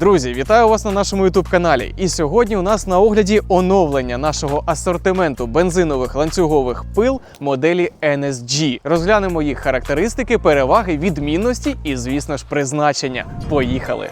Друзі, вітаю вас на нашому youtube каналі. І сьогодні у нас на огляді оновлення нашого асортименту бензинових ланцюгових пил моделі NSG. Розглянемо їх характеристики, переваги, відмінності і, звісно ж, призначення. Поїхали!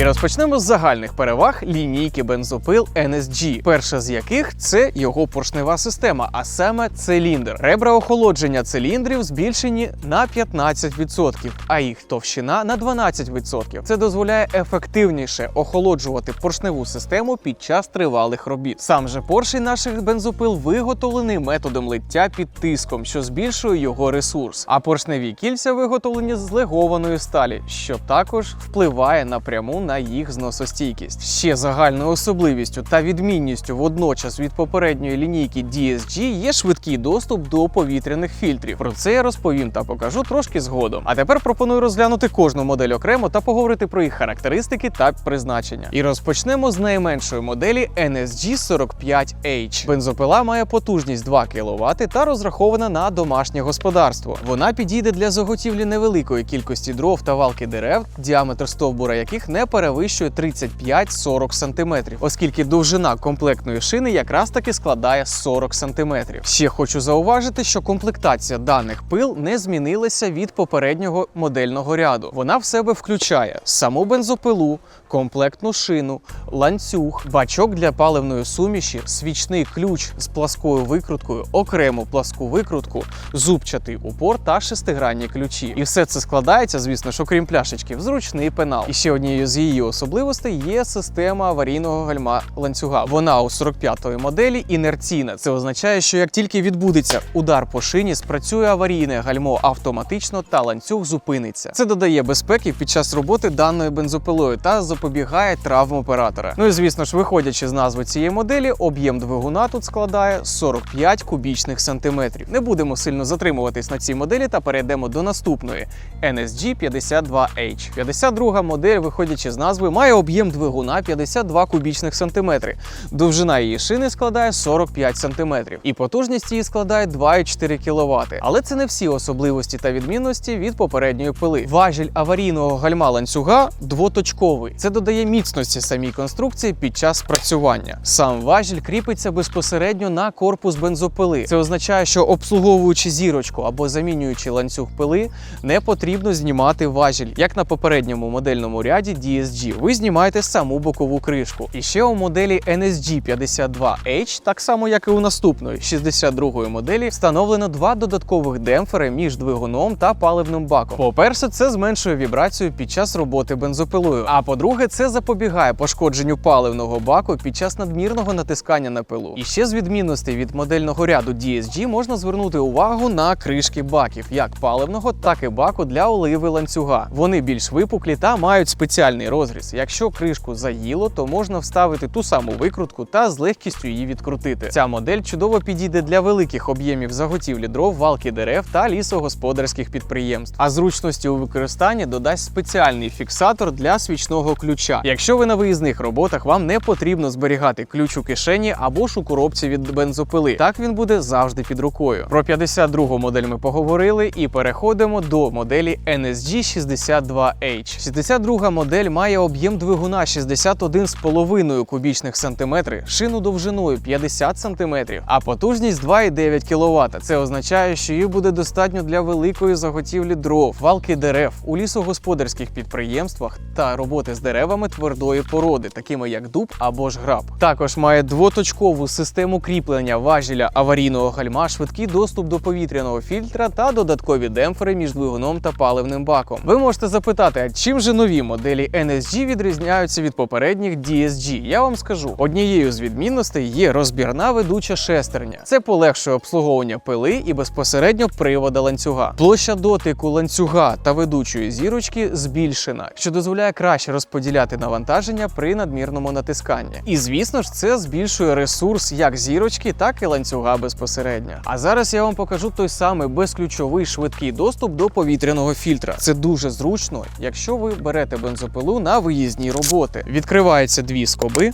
І розпочнемо з загальних переваг лінійки бензопил NSG. Перша з яких це його поршнева система, а саме циліндр. Ребра охолодження циліндрів збільшені на 15%, а їх товщина на 12%. Це дозволяє ефективніше охолоджувати поршневу систему під час тривалих робіт. Сам же поршень наших бензопил виготовлений методом лиття під тиском, що збільшує його ресурс. А поршневі кільця виготовлені з легованої сталі, що також впливає напряму на їх зносостійкість. Ще загальною особливістю та відмінністю водночас від попередньої лінійки DSG є швидкий доступ до повітряних фільтрів. Про це я розповім та покажу трошки згодом. А тепер пропоную розглянути кожну модель окремо та поговорити про їх характеристики та призначення. І розпочнемо з найменшої моделі NSG 45H. Бензопила має потужність 2 кВт та розрахована на домашнє господарство. Вона підійде для заготівлі невеликої кількості дров та валки дерев, діаметр стовбура яких не перевищує 35-40 см, оскільки довжина комплектної шини якраз таки складає 40 см. Ще хочу зауважити, що комплектація даних пил не змінилася від попереднього модельного ряду. Вона в себе включає саму бензопилу, комплектну шину, ланцюг, бачок для паливної суміші, свічний ключ з пласкою викруткою, окрему пласку викрутку, зубчатий упор та шестигранні ключі. І все це складається, звісно ж, окрім пляшечки, в зручний пенал. І ще однією з її особливостей є система аварійного гальма ланцюга. Вона у 45-ї моделі інерційна. Це означає, що як тільки відбудеться удар по шині, спрацює аварійне гальмо автоматично та ланцюг зупиниться. Це додає безпеки під час роботи даною бензопилою та запобігає травм оператора. Ну і звісно ж, виходячи з назви цієї моделі, об'єм двигуна тут складає 45 кубічних сантиметрів. Не будемо сильно затримуватись на цій моделі та перейдемо до наступної NSG 52H. 52 модель, виходячи з назви, має об'єм двигуна 52 кубічних сантиметри. Довжина її шини складає 45 сантиметрів, і потужність її складає 2,4 кВт. Але це не всі особливості та відмінності від попередньої пили. Важіль аварійного гальма ланцюга двоточковий. Це додає міцності самій конструкції під час спрацювання. Сам важіль кріпиться безпосередньо на корпус бензопили. Це означає, що обслуговуючи зірочку або замінюючи ланцюг пили, не потрібно знімати важіль, як на попередньому модельному ряді DSG. Ви знімаєте саму бокову кришку. І ще у моделі NSG 52H, так само як і у наступної 62-ї моделі, встановлено два додаткових демпфери між двигуном та паливним баком. По-перше, це зменшує вібрацію під час роботи бензопилою. А по-друге, це запобігає пошкодженню паливного баку під час надмірного натискання на пилу. І ще з відмінностей від модельного ряду DSG можна звернути увагу на кришки баків, як паливного, так і баку для оливи ланцюга. Вони більш випуклі та мають спеціальний розріз. Якщо кришку заїло, то можна вставити ту саму викрутку та з легкістю її відкрутити. Ця модель чудово підійде для великих об'ємів заготівлі дров, валки дерев та лісогосподарських підприємств. А зручності у використанні додасть спеціальний фіксатор для свічного ключа. Якщо ви на виїзних роботах, вам не потрібно зберігати ключ у кишені або ж у коробці від бензопили. Так він буде завжди під рукою. Про 52 модель ми поговорили і переходимо до моделі NSG 62H. 62 модель має об'єм двигуна 61,5 кубічних сантиметри, шину довжиною 50 сантиметрів, а потужність 2,9 кВт. Це означає, що її буде достатньо для великої заготівлі дров, валки дерев у лісогосподарських підприємствах та роботи з деревами твердої породи, такими як дуб або ж граб. Також має двоточкову систему кріплення важеля аварійного гальма, швидкий доступ до повітряного фільтра та додаткові демпфери між двигуном та паливним баком. Ви можете запитати, а чим же нові моделі NSG відрізняються від попередніх DSG? Я вам скажу, однією з відмінностей є розбірна ведуча шестерня. Це полегшує обслуговування пили і безпосередньо привода ланцюга. Площа дотику ланцюга та ведучої зірочки збільшена, що дозволяє краще розподіляти навантаження при надмірному натисканні. І звісно ж, це збільшує ресурс як зірочки, так і ланцюга безпосередньо. А зараз я вам покажу той самий безключовий швидкий доступ до повітряного фільтра. Це дуже зручно, якщо ви берете бензопилу на виїзні роботи. Відкриваються дві скоби.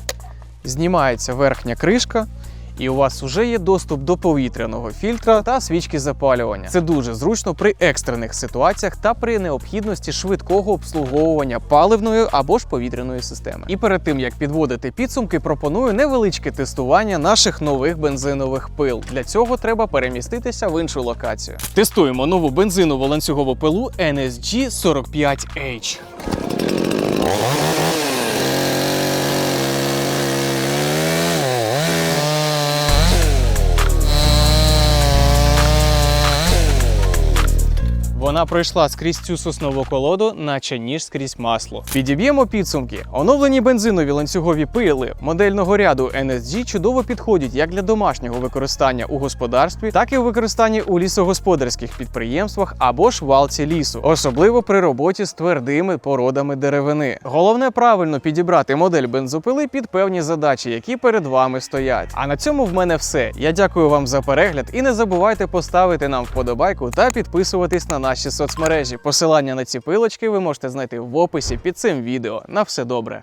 знімається верхня кришка. І у вас вже є доступ до повітряного фільтра та свічки запалювання. Це дуже зручно при екстрених ситуаціях та при необхідності швидкого обслуговування паливної або ж повітряної системи. І перед тим як підводити підсумки, пропоную невеличке тестування наших нових бензинових пил. Для цього треба переміститися в іншу локацію. Тестуємо нову бензинову ланцюгову пилу NSG 45H. Oh. Вона пройшла скрізь цю соснову колоду, наче ніж скрізь масло. Підіб'ємо підсумки. Оновлені бензинові ланцюгові пили модельного ряду NSG чудово підходять як для домашнього використання у господарстві, так і у використанні у лісогосподарських підприємствах або ж валці лісу, особливо при роботі з твердими породами деревини. Головне правильно підібрати модель бензопили під певні задачі, які перед вами стоять. А на цьому в мене все. Я дякую вам за перегляд і не забувайте поставити нам вподобайку та підписуватись на наші соцмережі. Посилання на ці пилочки ви можете знайти в описі під цим відео. На все добре.